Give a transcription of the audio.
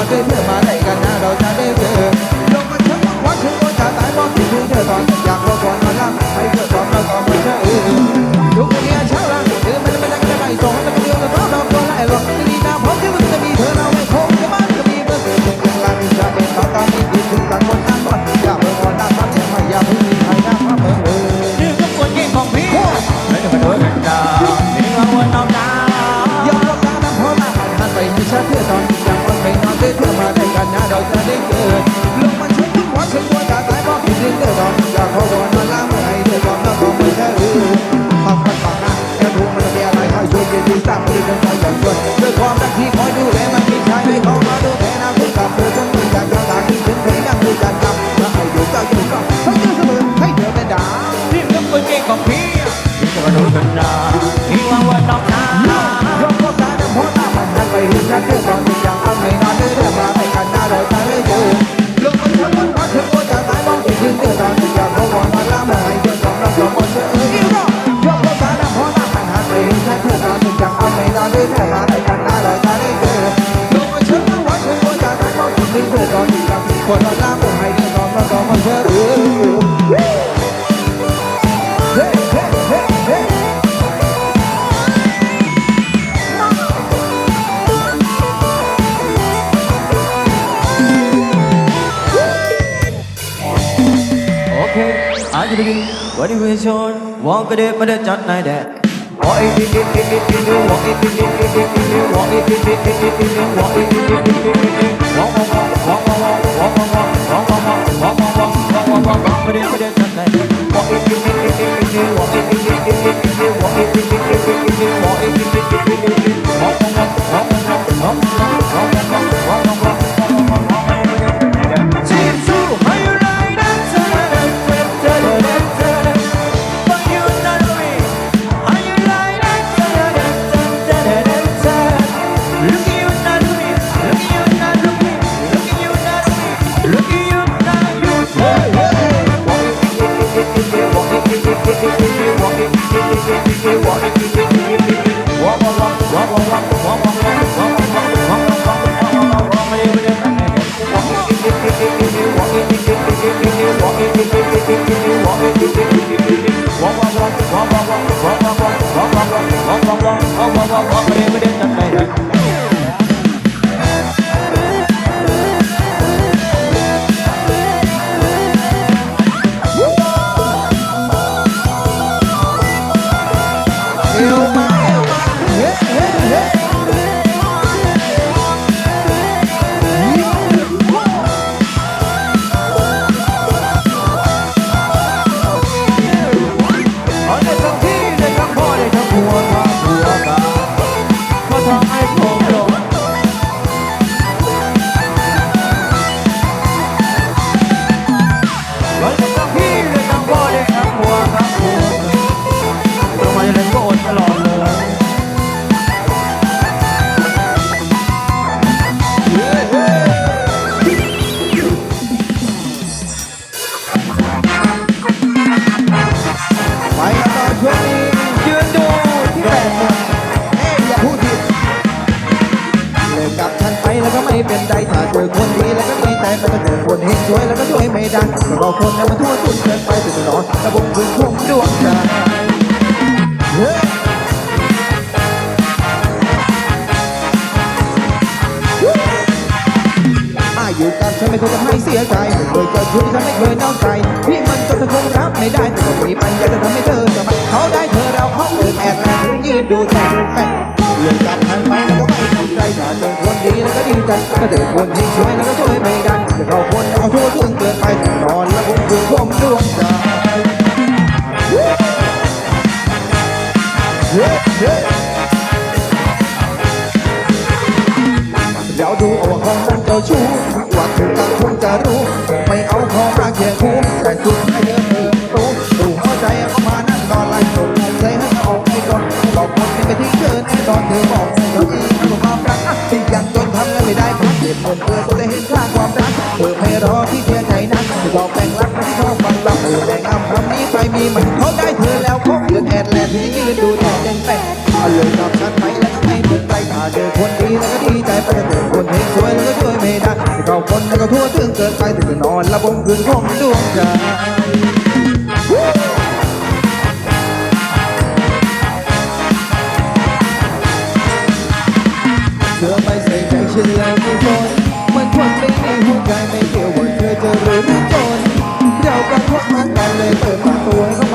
他对热巴 กันนะยิ่งวังวันนอกหนาวยกพวกตาดำพวกตาผ่านทันไปเห็นนักเที่ยวตอนติดจากต้องไม่นอนไม่เรื่องมาไปกันได้าโดยตาไม่เจอลมันทั้งวันพัดเธอโอ้จะตายมองติดยืนเที่ยวตอนติดจากเขาหวังวันละเมื่อให้เพื่อนไองเราสองคนเชื่อเอ้ยยกพวกตาดำพวกตาผ่านทันไปเห็นนักเที่ยวตอนติดจากต้องไม่นอนไม่เรื่มาไปกันหน้าโดยตาไม่เจอลมันทั้งวันพัดเธอโอ้จะตายมองติดยืม่ยวตอนติดจากคนล วันที่วิชนวองกรเด็บมาได้จัดนแดดวองอีกทีนึงวองอีกทีนึงวองอีกทีนึงวองอีกทีนึงวองอีกทีนึงวองวองวองวองวองวองวองวองวองวองวองวองวองวองวองวองมาได้มาได้จัดนายแดดวองอีกทีนึงวองอีกทีนึงวองอีกทีนึงวองอีกทีนึงวองอีกทีนึงวองอีกทีนึงวองวองวอง คยเจอชุดที่ฉันไม่เคยนอกใจพี่มันจนเธอคงรับไม่ได้แต่ก็มีปัญญาจะทำให้เธอจะมาเขาได้เธอเราเขาเอินแอบแอบยืนดูแต่แม่เรื่องการทางไปแล้วก็ไม่ทำใจถ้าเจอคนดีแล้วก็ดีใจถ้าเจอคนที่ช่วยแล้วก็ช่วยไม่ได้แต่เราคนเอาทั่วถึงเกินไปนอนแล้วผมคือผมดวงใจเฮ้ ยเฮ้ยเดี๋ยวดูเอาว่าของนั้นเจ้าชู้ว่าถึงกันคงจะรู้ ไม่เอาของรักแย่คู่แต่สุดท้ายเธอเธอรู้ดูหัวใจเขามานั่งนอนไล่ตกใจให้เขาออกไปก่อนบอกคนที่ไปทิ้งเธอแน่นอนเธอบอกเราเองรู้ความรักที่ยังจนทำงานไม่ได้เพราะเจ็บปวดเธอก็ได้เห็นค่าความรักเธอไม่รอที่เสียใจนักจะบอกแบ่งรักมาที่ชอบฟังเราเออแบ่งอำคำนี้ไปมีมันเขาได้เธอแล้วเขาเกินแอดแลนที่ยืนดูแทนเต็มแต่เอาเลยกับฉันไปแล้วก็ไม่ถึงใจถ้าเจอคนดีแล้วก็ดีใจไปเจอคนเห็น สวยแล้วก็ช่วยไม่ได้ที่เขาคนแล้วก็ทั่วถึงเกินไปถึงจะนอนล้วผมคืนคงดวงใจเธอไม่ใส่ใจฉันเลยไม่ทนมันคนไม่มีหัวใจไม่เกี่ยวว่าเธอจะรวยหรือจนเราก็พบมันกันเลยเปิดประตูให้เขา